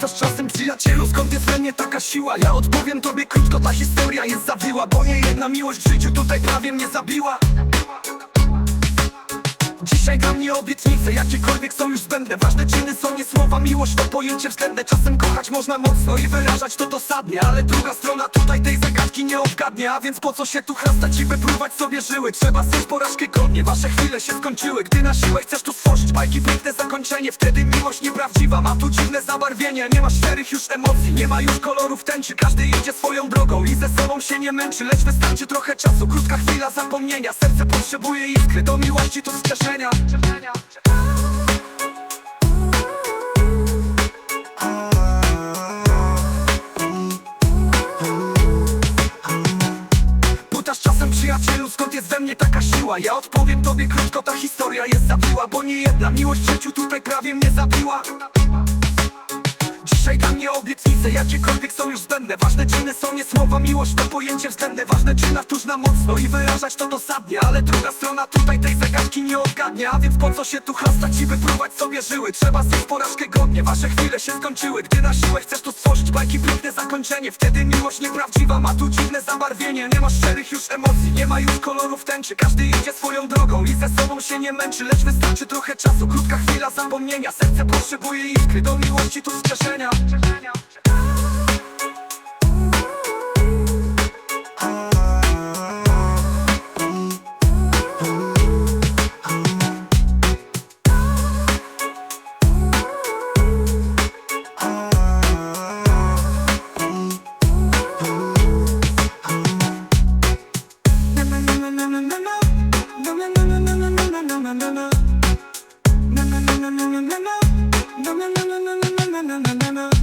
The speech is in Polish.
Pytasz czasem przyjacielu, skąd jest we mnie taka siła? Ja odpowiem tobie krótko, ta historia jest zawiła Bo nie jedna miłość w życiu tutaj prawie mnie zabiła mnie obietnice, jakiekolwiek są już zbędne Ważne czyny są nie słowa, miłość to pojęcie względne. Czasem kochać można mocno i wyrażać to dosadnie Ale druga strona tutaj tej zagadki nie odgadnie A więc po co się tu chrastać i wypruwać sobie żyły? Trzeba zjeść porażkę godnie, wasze chwile się skończyły. Gdy na siłę chcesz tu stworzyć bajki, piękne zakończenie Wtedy miłość nieprawdziwa, ma tu dziwne zabarwienie. Nie ma szczerych już emocji, nie ma już kolorów tęczy. Każdy idzie swoją drogą i ze sobą się nie męczy. Lecz wystarczy trochę czasu, krótka chwila zapomnienia. Serce potrzebuje iskry, do miłości to skrzeszenia mnie taka siła. Ja odpowiem tobie krótko, ta historia jest zabiła Bo nie jedna. Miłość w życiu tutaj prawie mnie zabiła Dzisiaj dla mnie obietnice, jakiekolwiek są już zbędne. Ważne czyny są nie słowa, miłość to pojęcie względne. Ważne czyna tuż na mocno i wyrażać to dosadnie. Ale druga strona tutaj tej zagadki nie odgadnie A więc po co się tu chrastać i wypruwać sobie żyły? Trzeba zjeść porażkę godnie, wasze chwile się skończyły Gdy na siłę chcesz tu stworzyć bajki, piękne zakończenie. Wtedy miłość nieprawdziwa, ma tu dziwne zabarwienie. Nie ma szczerych już emocji, nie ma już kolorów tęczy. Każdy idzie swoją drogą i ze sobą się nie męczy. Lecz wystarczy trochę czasu, krótka chwila zapomnienia. Serce potrzebuje iskry, do miłości tu skrzeszenia na na na na